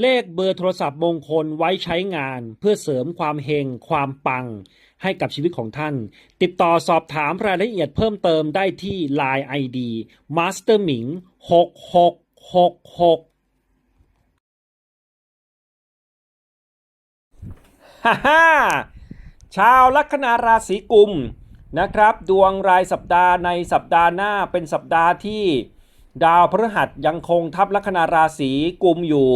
เลขเบอร์โทรศัพท์มงคลไว้ใช้งาน เพื่อเสริมความเฮงความปัง ให้กับชีวิตของท่าน ติดต่อสอบถามรายละเอียดเพิ่มเติมได้ที่ Line ID Master Ming 6666ฮ่าฮ่าชาวลัคนาราศีกุมนะครับ ดวงรายสัปดาห์ในสัปดาห์หน้าเป็นสัปดาห์ที่ ดาวพฤหัสยังคงทับลัคนาราศีกุมอยู่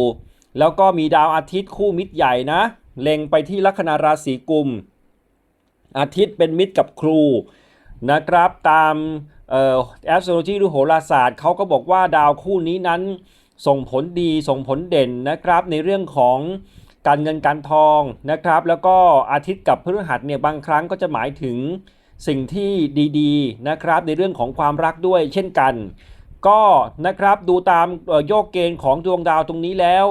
แล้วก็มีดาวอาทิตย์คู่มิตรใหญ่นะ เล็งไปที่ลัคนาราศีกุม อาทิตย์เป็นมิตรกับครูนะครับ ตามเอ่อ astrology หรือโหราศาสตร์เขาก็บอกว่าดาวคู่นี้นั้นส่งผลดีส่งผลเด่นนะครับ ในเรื่องของการเงินการทองนะครับ แล้วก็อาทิตย์กับพฤหัสเนี่ยบางครั้งก็จะหมายถึงสิ่งที่ดีๆนะครับ ในเรื่องของความรักด้วยเช่นกัน ก็นะครับดูตามโยกเกณฑ์ของดวงดาวตรงนี้แล้ว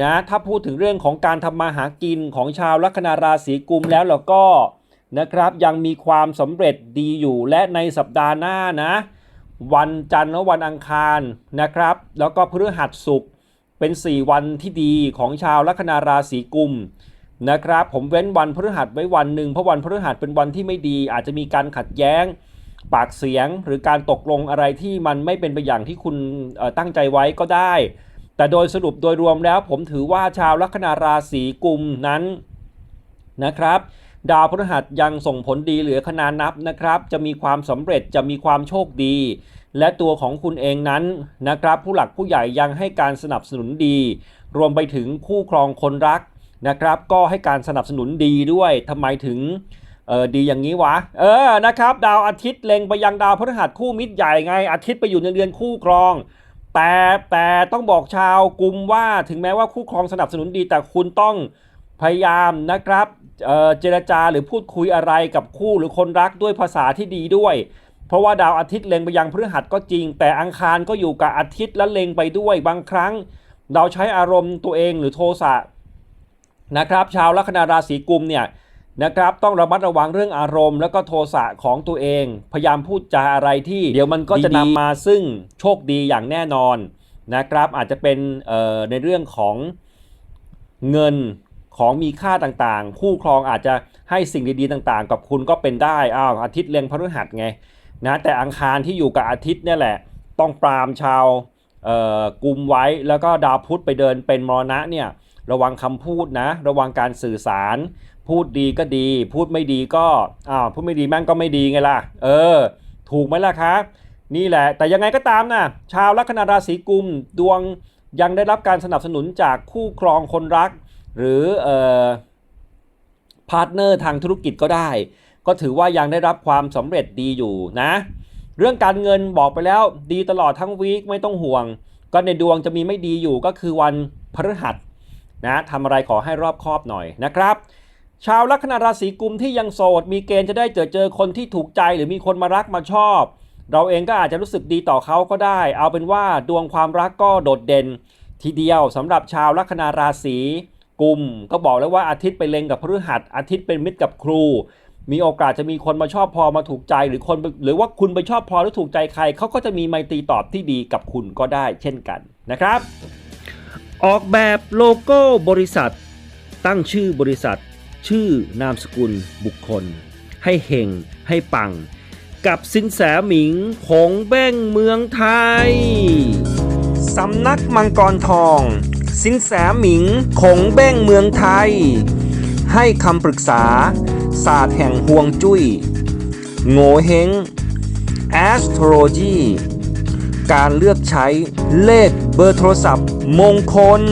นะถ้าพูดถึงเรื่องของการทำมาหากินของชาวลัคนาราศีกุมแล้วเราก็นะครับยังมีความสำเร็จดีอยู่และในสัปดาห์หน้านะวันจันทร์และวันอังคารนะครับ แล้วก็พฤหัสศุกร์เป็น 4 วันที่ดีของชาวลัคนาราศีกุมนะครับ ผมเว้นวันพฤหัสไว้วันหนึ่งเพราะวันพฤหัสเป็นวันที่ไม่ดี อาจจะมีการขัดแย้ง ปากเสียง หรือการตกลงอะไรที่มันไม่เป็นไปอย่างที่คุณตั้งใจไว้ก็ได้ แต่โดยสรุปโดยรวมแล้วผมถือว่าชาวลัคนาราศีกุมนั้นนะครับดาวพฤหัสยังส่งผลดีเหลือขนานับนะครับ จะมีความสำเร็จจะมีความโชคดี และตัวของคุณเองนั้นนะครับ ผู้หลักผู้ใหญ่ยังให้การสนับสนุนดี รวมไปถึงคู่ครองคนรักนะครับ ก็ให้การสนับสนุนดีด้วยทำไมถึงเออดีอย่างนี้วะ เออนะครับ ดาวอาทิตย์เล็งไปยังดาวพฤหัสคู่มิตรใหญ่ไงอาทิตย์ไปอยู่ในเรือนคู่ครอง แต่แต่ต้องบอกชาวกลุ่มว่าถึงแม้ว่าคู่ครองสนับสนุนดีแต่คุณต้องพยายามนะครับเเจรจาหรือพูดคุยอะไรกับคู่หรือคนรักด้วยภาษาที่ดีด้วย เพราะว่าดาวอาทิตย์เล็งไปยังพฤหัสก็จริง แต่อังคารก็อยู่กับอาทิตย์และเล็งไปด้วยบางครั้ง เราใช้อารมณ์ตัวเองหรือโทสะนะครับ ชาวลัคนาราศีกุมเนี่ย นะครับต้องระมัดระวังเรื่องอารมณ์ แล้วก็โทสะของตัวเอง พยายามพูดจาอะไรที่ เดี๋ยวมันก็จะนำมาซึ่งโชคดีอย่างแน่นอนนะครับอาจจะเป็นในเรื่องของเงินของมีค่าต่างๆ คู่ครองอาจจะให้สิ่งดีๆต่างๆ กับคุณก็เป็นได้อ้าวอาทิตย์เล็งพฤหัสไงนะแต่อังคารที่อยู่กับอาทิตย์เนี่ยแหละ ต้องปรามชาวกุมไว้แล้วก็ดาวพุธไปเดินเป็นมรณะเนี่ยระวังคำพูดนะ ระวังการสื่อสาร พูดดีก็ดี พูดไม่ดีก็อ้าวพูดไม่ดีแม่งก็ไม่ดีไงล่ะ เออ ถูกไหมล่ะครับนี่แหละ แต่ยังไงก็ตามนะชาวลัคนาราศีกุมดวงยังได้รับการสนับสนุนจากคู่ครองคนรัก หรือเอ่อพาร์ทเนอร์ทางธุรกิจก็ได้ ก็ถือว่ายังได้รับความสำเร็จดีอยู่นะ เรื่องการเงินบอกไปแล้วดีตลอดทั้งวีคไม่ต้องห่วง ก็ในดวงจะมีไม่ดีอยู่ก็คือวันพฤหัสนะทำอะไรขอให้รอบคอบหน่อยนะครับ ชาวลัคนาราศีกุมที่ยังโสด มีเกณฑ์จะได้เจอเจอคนที่ถูกใจหรือมีคนมารักมาชอบ เราเองก็อาจจะรู้สึกดีต่อเขาก็ได้ เอาเป็นว่าดวงความรักก็โดดเด่น ทีเดียวสำหรับชาวลัคนาราศีกุม ก็บอกแล้วว่าอาทิตย์ไปเล็งกับพฤหัสอาทิตย์เป็นมิตรกับครู มีโอกาสจะมีคนมาชอบพอมาถูกใจหรือคนหรือว่าคุณไปชอบพอหรือถูกใจใครเขาก็จะมีไมตรีตอบที่ดีกับคุณก็ได้ เช่นกันนะครับ ออกแบบโลโก้บริษัท ตั้งชื่อบริษัท ชื่อนามสกุลบุคคล ให้เฮงให้ปัง กับสินแสหมิงของแบ้งเมืองไทย สำนักมังกรทอง สินแสหมิงคงแบ้งเมืองไทย ให้คำปรึกษา ศาสตร์แห่งห่วงจุย้ยโง่เฮง astrology การเลือกใช้เลขเบอร์โทรศัพท์มงคล